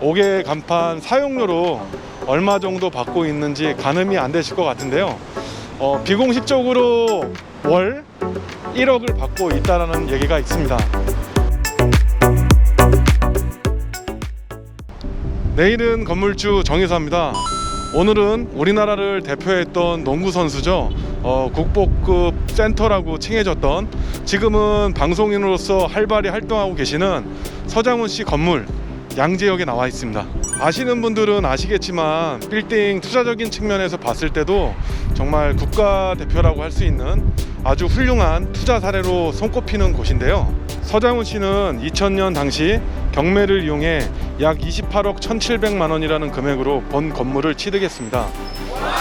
옥외 간판 사용료로 얼마 정도 받고 있는지 가늠이 안 되실 것 같은데요. 어, 비공식적으로 월 1억을 받고 있다라는 얘기가 있습니다. 내일은 건물주 정의사입니다. 오늘은 우리나라를 대표했던 농구 선수죠. 어, 국보급 센터라고 칭해졌던 지금은 방송인으로서 활발히 활동하고 계시는 서장훈 씨 건물 양재역에 나와 있습니다. 아시는 분들은 아시겠지만 빌딩 투자적인 측면에서 봤을 때도 정말 국가 대표라고 할 수 있는 아주 훌륭한 투자 사례로 손꼽히는 곳인데요. 서장훈 씨는 2000년 당시 경매를 이용해 약 28억 1,700만 원이라는 금액으로 본 건물을 취득했습니다.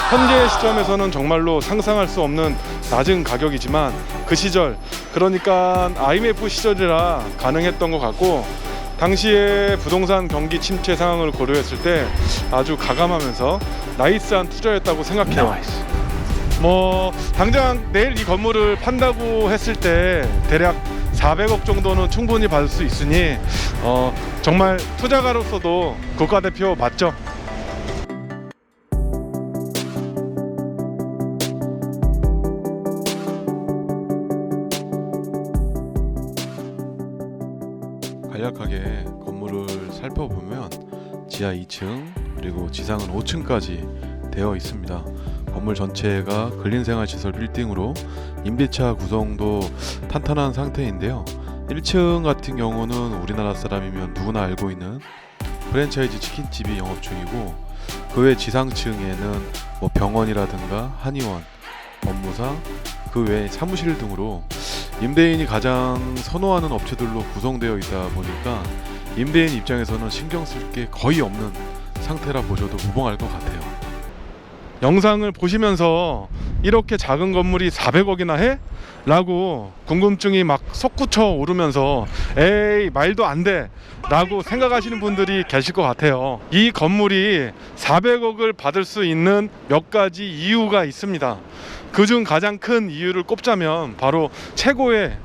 현재 시점에서는 정말로 상상할 수 없는 낮은 가격이지만 그 시절 그러니까 IMF 시절이라 가능했던 것 같고 당시에 부동산 경기 침체 상황을 고려했을 때 아주 가감하면서 나이스한 투자였다고 생각해요. 뭐 당장 내일 이 건물을 판다고 했을 때 대략 400억 정도는 충분히 받을 수 있으니 어, 정말 투자가로서도 국가대표 맞죠? 간략하게 건물을 살펴보면 지하 2층 그리고 지상은 5층까지 되어 있습니다. 건물 전체가 근린생활시설 빌딩으로 임대차 구성도 탄탄한 상태인데요. 1층 같은 경우는 우리나라 사람이면 누구나 알고 있는 프랜차이즈 치킨집이 영업 중이고 그 외 지상층에는 뭐 병원이라든가 한의원, 법무사, 그외 사무실 등으로 임대인이 가장 선호하는 업체들로 구성되어 있다 보니까 임대인 입장에서는 신경 쓸 게 거의 없는 상태라 보셔도 무방할 것 같아요. 영상을 보시면서 이렇게 작은 건물이 400억이나 해? 라고 궁금증이 막 솟구쳐 오르면서 에이 말도 안 돼. 라고 생각하시는 분들이 계실 것 같아요. 이 건물이 400억을 받을 수 있는 몇 가지 이유가 있습니다. 그중 가장 큰 이유를 꼽자면 바로 최고의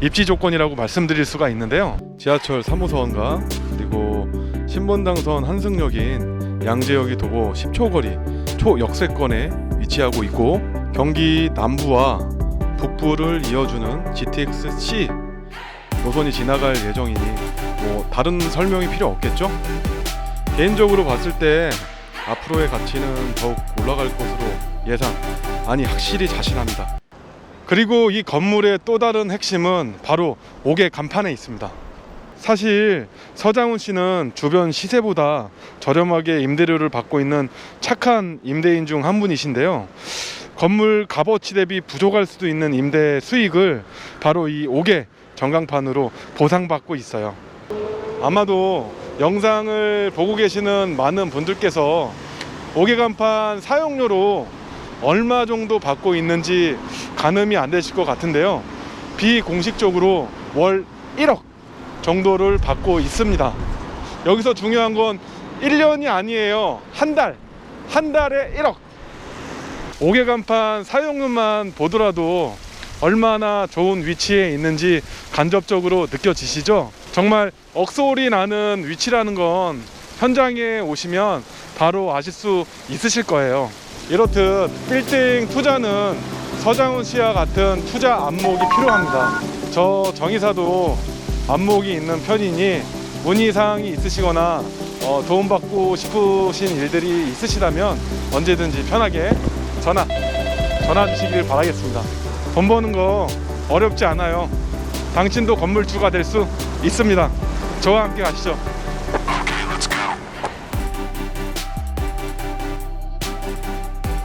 입지 조건이라고 말씀드릴 수가 있는데요. 지하철 3호선과 그리고 신분당선 한승역인 양재역이 도보 10초 거리 초역세권에 위치하고 있고 경기 남부와 북부를 이어주는 GTX-C 노선이 지나갈 예정이니 뭐 다른 설명이 필요 없겠죠? 개인적으로 봤을 때 앞으로의 가치는 더욱 올라갈 것으로 예상 아니 확실히 자신합니다. 그리고 이 건물의 또 다른 핵심은 바로 옥의 간판에 있습니다. 사실 서장훈 씨는 주변 시세보다 저렴하게 임대료를 받고 있는 착한 임대인 중 한 분이신데요. 건물 값어치 대비 부족할 수도 있는 임대 수익을 바로 이 옥의 전광판으로 보상받고 있어요. 아마도 영상을 보고 계시는 많은 분들께서 옥의 간판 사용료로 얼마 정도 받고 있는지 가늠이 안 되실 것 같은데요. 비공식적으로 월 1억 정도를 받고 있습니다. 여기서 중요한 건 1년이 아니에요. 한 달. 한 달에 1억. 5개 간판 사용료만 보더라도 얼마나 좋은 위치에 있는지 간접적으로 느껴지시죠? 정말 억소리 나는 위치라는 건 현장에 오시면 바로 아실 수 있으실 거예요. 이렇듯 빌딩 투자는 서장훈 씨와 같은 투자 안목이 필요합니다. 저 정의사도 안목이 있는 편이니 문의 사항이 있으시거나 어, 도움받고 싶으신 일들이 있으시다면 언제든지 편하게 전화 전화 주시길 바라겠습니다. 돈 버는 거 어렵지 않아요. 당신도 건물주가 될 수 있습니다. 저와 함께 가시죠.